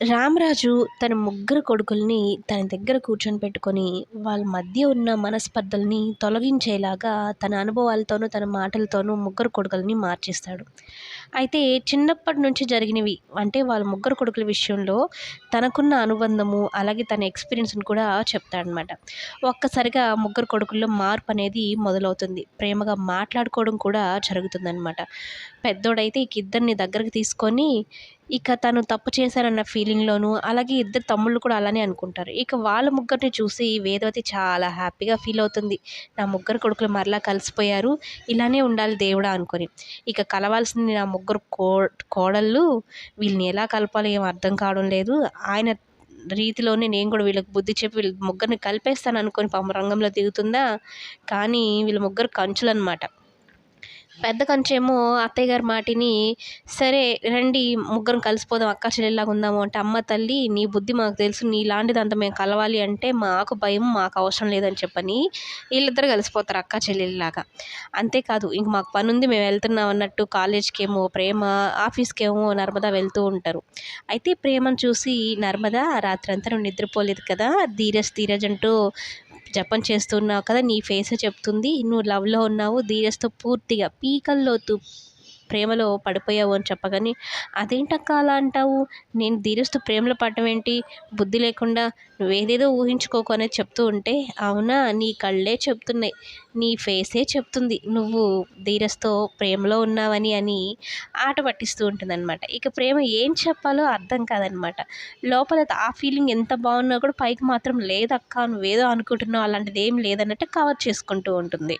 రామరాజు తన ముగ్గురు కొడుకుల్ని తన దగ్గర కూర్చొని పెట్టుకొని వాళ్ళ మధ్య ఉన్న మనస్పర్ధల్ని తొలగించేలాగా తన అనుభవాలతోనూ తన మాటలతోనూ ముగ్గురు కొడుకుల్ని మార్చేస్తాడు. అయితే చిన్నప్పటి నుంచి జరిగినవి అంటే వాళ్ళ ముగ్గురు కొడుకుల విషయంలో తనకున్న అనుబంధము అలాగే తన ఎక్స్పీరియన్స్ని కూడా చెప్తాడనమాట ఒక్కసారిగా ముగ్గురు కొడుకుల్లో మార్పు అనేది మొదలవుతుంది. ప్రేమగా మాట్లాడుకోవడం కూడా జరుగుతుందనమాట పెద్దోడైతే ఇక ఇద్దరిని దగ్గరకు తీసుకొని ఇక తను తప్పు చేశారన్న ఫీలింగ్లోను అలాగే ఇద్దరు తమ్ముళ్ళు కూడా అలానే అనుకుంటారు. ఇక వాళ్ళ ముగ్గురిని చూసి వేదవతి చాలా హ్యాపీగా ఫీల్ అవుతుంది. నా ముగ్గురు కొడుకులు మరలా కలిసిపోయారు. ఇలానే ఉండాలి దేవుడా అనుకొని. ఇక కలవాల్సింది నా ముగ్గురు కో కోడళ్ళు. వీళ్ళని ఎలా కలపాలో ఏం అర్థం కావడం లేదు. ఆయన రీతిలోనే నేను కూడా వీళ్ళకి బుద్ధి చెప్పి వీళ్ళ ముగ్గురిని కలిపేస్తాను అనుకొని పాము రంగంలో దిగుతుందా? కానీ వీళ్ళ ముగ్గురు కంచులు అనమాట పెద్ద కంచేమో అత్తయ్య గారి మాటిని సరే రండి ముగ్గురం కలిసిపోదాం అక్క చెల్లెల్లాగా ఉందాము అంటే అమ్మ తల్లి నీ బుద్ధి మాకు తెలుసు నీలాంటిదంత మేము కలవాలి అంటే మాకు భయం మాకు అవసరం లేదని చెప్పని వీళ్ళిద్దరు కలిసిపోతారు అక్క చెల్లెల్లాగా. అంతేకాదు ఇంక మాకు పని ఉంది మేము వెళ్తున్నాం అన్నట్టు కాలేజ్కి ఏమో ప్రేమ ఆఫీస్కి ఏమో నర్మదా వెళ్తూ ఉంటారు. అయితే ప్రేమను చూసి నర్మదా రాత్రి అంతా నిద్రపోలేదు కదా ధీరజ్ ధీరజ్ అంటూ జపం చేస్తున్నావు కదా నీ ఫేసే చెప్తుంది. నువ్వు లవ్లో ఉన్నావు ధీరస్తో పూర్తిగా పీకల్లోతు ప్రేమలో పడిపోయావు అని చెప్పగానే అదేంటక్క అలా అంటావు? నేను ధీరజ్తో ప్రేమలో పడటం ఏంటి బుద్ధి లేకుండా నువ్వేదేదో ఊహించుకోకు అనేది చెప్తూ ఉంటే అవునా నీ కళ్ళే చెప్తున్నాయి. నీ ఫేసే చెప్తుంది. నువ్వు ధీరస్తో ప్రేమలో ఉన్నావని అని ఆట పట్టిస్తూ ఉంటుందన్నమాట. ఇక ప్రేమ ఏం చెప్పాలో అర్థం కాదనమాట లోపల ఆ ఫీలింగ్ ఎంత బాగున్నా కూడా పైకి మాత్రం లేదక్క నువ్వేదో అనుకుంటున్నావు అలాంటిది ఏం లేదన్నట్టు కవర్ చేసుకుంటూ ఉంటుంది.